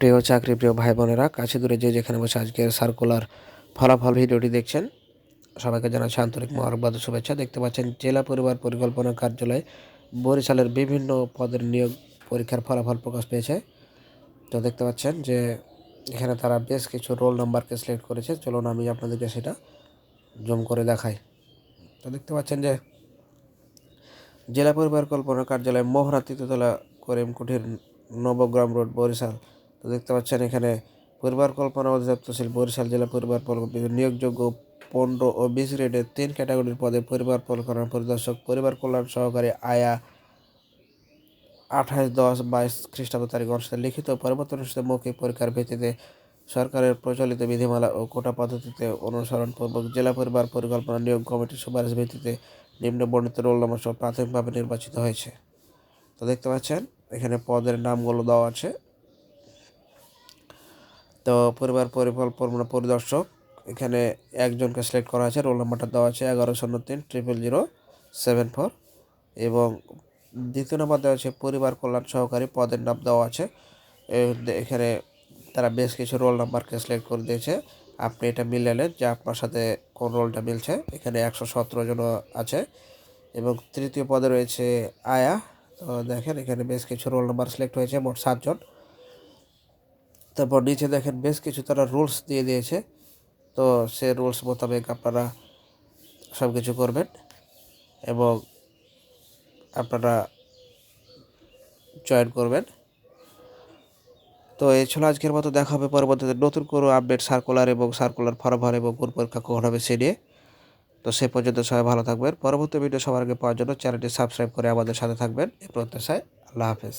প্রিয় চাকরি, প্রিয় ভাই বোনেরা কাছে দূরে যে যেখানে বসে আজকের সার্কুলার ফলাফল ভিডিওটি দেখছেন, সবাইকে জানাচ্ছি আন্তরিক মহারবাদ শুভেচ্ছা। দেখতে পাচ্ছেন, জেলা পরিবার পরিকল্পনা কার্যালয়, বরিশালের বিভিন্ন পদের নিয়োগ পরীক্ষার ফলাফল প্রকাশ পেয়েছে। তো দেখতে পাচ্ছেন যে, এখানে তারা বেশ কিছু রোল নাম্বারকে সিলেক্ট করেছে। চলুন আমি আপনাদেরকে সেটা জুম করে দেখাই। তো দেখতে পাচ্ছেন যে, জেলা পরিবার কল্পনা কার্যালয় মোহরা তৃতীয়তলা করিম কুঠির নবগ্রাম রোড বরিশাল। তো দেখতে পাচ্ছেন এখানে পরিবার কল্পনা অধিদপ্তরশীল বরিশাল জেলা পরিবার নিয়োগযোগ্য পনেরো ও বিশ গ্রেডের তিন ক্যাটাগরির পদে পরিবার পরিকল্পনা পরিদর্শক, পরিবার কল্যাণ সহকারী আয়া আঠাশ, দশ, বাইশ খ্রিস্টাব্দ তারিখ অনুসারে লিখিত পরিবর্তন অনুসারে মৌখিক পরীক্ষার ভিত্তিতে সরকারের প্রচলিত বিধিমালা ও কোটা পদ্ধতিতে অনুসরণপূর্বক জেলা পরিবার পরিকল্পনা নিয়োগ কমিটির সুপারিশ ভিত্তিতে নিম্ন বর্ণিত রোল নম্বর সহ প্রাথমিকভাবে নির্বাচিত হয়েছে। তো দেখতে পাচ্ছেন, এখানে পদের নামগুলো দেওয়া আছে। তো পরিবার পরিকল্পনা পরিদর্শক, এখানে একজনকে সিলেক্ট করা আছে রোল নাম্বারটা দেওয়া আছে এগারো শূন্য তিন ট্রিপল জিরো সেভেন ফোর এবং দ্বিতীয় নাম্বার দেওয়া আছে পরিবার কল্যাণ সহকারী, পদের নাম দেওয়া আছে এখানে তারা বেশ কিছু রোল নাম্বারকে সিলেক্ট করে দিয়েছে। আপনি এটা মিলালেন যে আপনার সাথে কোন রোলটা মিলছে। এখানে একশো সতেরো জন আছে এবং তৃতীয় পদে রয়েছে আয়া। তো দেখেন, এখানে বেশ কিছু রোল নাম্বার সিলেক্ট হয়েছে, মোট সাতজন। তারপর নিচে দেখেন বেশ কিছু তারা রুলস দিয়ে দিয়েছে। তো সে রুলস মোতাবেক আপনারা সব কিছু করবেন এবং আপনারা জয়েন করবেন। তো এই ছিল আজকের মতো, দেখা হবে পরবর্তীতে নতুন কোনো আপডেট সার্কুলার এবং সার্কুলার ফরমার এবং কোন পরীক্ষা কখন হবে সে নিয়ে। তো সে পর্যন্ত সবাই ভালো থাকবেন। পরবর্তী ভিডিও সবার আগে পাওয়ার জন্য চ্যানেলটি সাবস্ক্রাইব করে আমাদের সাথে থাকবেন। এই প্রত্যাশায় আল্লাহ হাফেজ।